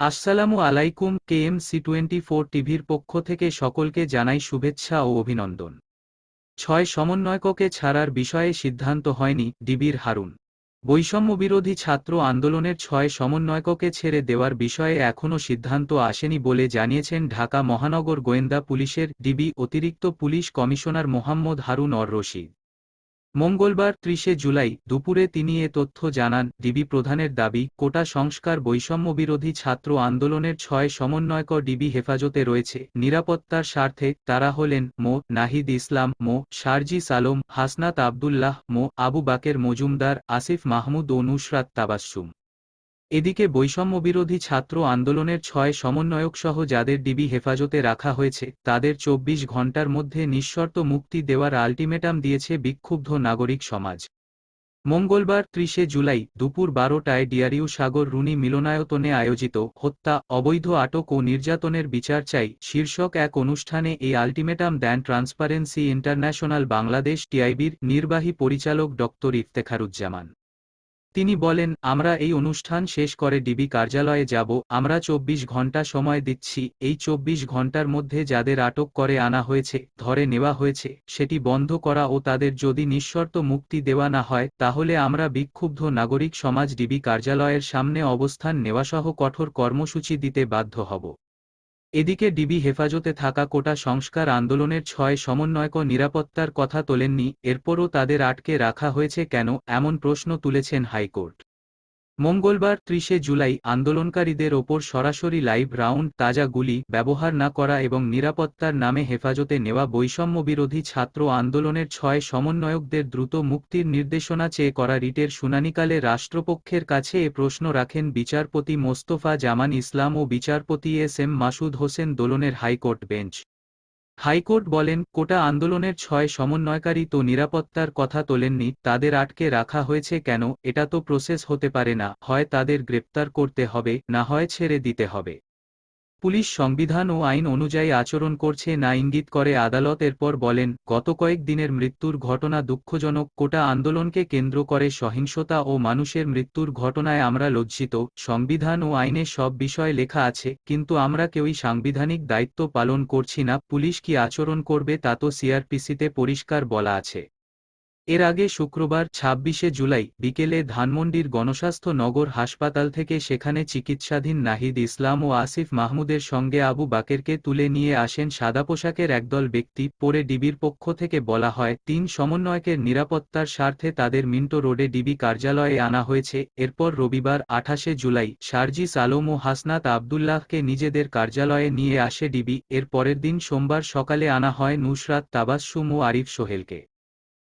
আসসালামু আলাইকুম, KMC twenty four টিভির পক্ষ থেকে সকলকে জানাই শুভেচ্ছা ও অভিনন্দন। ছয় সমন্বয়ককে ছাড়ার বিষয়ে সিদ্ধান্ত হয়নি ডিবির হারুন। বৈষম্যবিরোধী ছাত্র আন্দোলনের ছয় সমন্বয়ককে ছেড়ে দেওয়ার বিষয়ে এখনও সিদ্ধান্ত আসেনি বলে জানিয়েছেন ঢাকা মহানগর গোয়েন্দা পুলিশের ডিবি অতিরিক্ত পুলিশ কমিশনার মোহাম্মদ হারুন অর রশিদ। মঙ্গলবার ত্রিশে জুলাই দুপুরে তিনি এ তথ্য জানান, ডিবি প্রধানের দাবি, কোটা সংস্কার বৈষম্যবিরোধী ছাত্র আন্দোলনের ছয় সমন্বয়ক ডিবি হেফাজতে রয়েছে, নিরাপত্তার স্বার্থে তারা হলেন মো. নাহিদ ইসলাম, মো. শারজি সালম, হাসনাত আবদুল্লাহ, মো. আবু বাকের মজুমদার, আসিফ মাহমুদ ও নুসরাত তাবাসসুম। এদিকে বৈষম্যবিরোধী ছাত্র আন্দোলনের ছয় সমন্বয়কসহ যাদের ডিবি হেফাজতে রাখা হয়েছে, তাদের চব্বিশ ঘণ্টার মধ্যে নিঃশর্ত মুক্তি দেওয়ার আল্টিমেটাম দিয়েছে বিক্ষুব্ধ নাগরিক সমাজ। মঙ্গলবার ত্রিশে জুলাই দুপুর বারোটায় ডিয়ারিউ সাগর রুনি মিলনায়তনে আয়োজিত হত্যা, অবৈধ আটক ও নির্যাতনের বিচার চাই শীর্ষক এক অনুষ্ঠানে এই আল্টিমেটাম দেন ট্রান্সপারেন্সি ইন্টারন্যাশনাল বাংলাদেশ টিআইবির নির্বাহী পরিচালক ড ইফতেখারুজ্জামান। তিনি বলেন, আমরা এই অনুষ্ঠান শেষ করে ডিবি কার্যালয়ে যাব, আমরা চব্বিশ ঘণ্টা সময় দিচ্ছি, এই চব্বিশ ঘণ্টার মধ্যে যাদের আটক করে আনা হয়েছে, ধরে নেওয়া হয়েছে, সেটি বন্ধ করা ও তাদের যদি নিঃশর্ত মুক্তি দেওয়া না হয়, তাহলে আমরা বিক্ষুব্ধ নাগরিক সমাজ ডিবি কার্যালয়ের সামনে অবস্থান নেওয়াসহ কঠোর কর্মসূচি দিতে বাধ্য হব। এদিকে ডিবি হেফাজতে থাকা কোটা সংস্কার আন্দোলনের ছয় সমন্বয়ক নিরাপত্তার কথা তোলেননি, এরপরও তাদের আটকে রাখা হয়েছে কেন, এমন প্রশ্ন তুলেছেন হাইকোর্ট। মঙ্গলবার ত্রিশে জুলাই আন্দোলনকারীদের ওপর সরাসরি লাইভ রাউন্ড তাজা গুলি ব্যবহার না করা এবং নিরাপত্তার নামে হেফাজতে নেওয়া বৈষম্যবিরোধী ছাত্র আন্দোলনের ছয় সমন্বয়কদের দ্রুত মুক্তির নির্দেশনা চেয়ে করা রিটের শুনানিকালে রাষ্ট্রপক্ষের কাছে এ প্রশ্ন রাখেন বিচারপতি মোস্তফা জামান ইসলাম ও বিচারপতি S M Masud Hossain দোলনের high court bench. High court বলেন, কোটা আন্দোলনের ছয় সমন্বয়কারী তো নিরাপত্তার কথা তোলেননি, তাদের আটকে রাখা হয়েছে কেন, এটা তো প্রসেস হতে পারে না, হয় তাদের গ্রেপ্তার করতে হবে, না হয় ছেড়ে দিতে হবে। পুলিশ সংবিধান ও আইন অনুযায়ী আচরণ করছে না ইঙ্গিত করে আদালত এরপর বলেন, গত কয়েক দিনের মৃত্যুর ঘটনা দুঃখজনক, কোটা আন্দোলনকে কেন্দ্র করে সহিংসতা ও মানুষের মৃত্যুর ঘটনায় আমরা লজ্জিত, সংবিধান ও আইনে সব বিষয় লেখা আছে, কিন্তু আমরা কেউই সাংবিধানিক দায়িত্ব পালন করছি না, পুলিশ কি আচরণ করবে তা তো সিআরপিসিতে পরিষ্কার বলা আছে। এর আগে শুক্রবার, ছাব্বিশে জুলাই, বিকেলে ধানমন্ডির গণস্বাস্থ্য নগর হাসপাতাল থেকে সেখানে চিকিৎসাধীন নাহিদ ইসলাম ও আসিফ মাহমুদের সঙ্গে আবু বাকেরকে তুলে নিয়ে আসেন সাদা পোশাকের একদল ব্যক্তি, পরে ডিবির পক্ষ থেকে বলা হয়, তিন সমন্বয়কের নিরাপত্তার স্বার্থে তাদের মিন্টো রোডে ডিবি কার্যালয়ে আনা হয়েছে, এরপর রবিবার, আঠাশে জুলাই শারজিস আলম ও হাসনাত আবদুল্লাহকে নিজেদের কার্যালয়ে নিয়ে আসে ডিবি, এর পরের দিন সোমবার সকালে আনা হয় নুসরাত তাবাসসুম ও আরিফ সোহেলকে।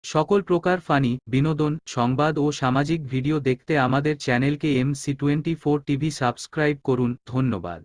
সকল প্রকার ফানি, বিনোদন, সংবাদ ও সামাজিক ভিডিও দেখতে আমাদের চ্যানেলকে MC twenty four TV subscribe করুন। ধন্যবাদ।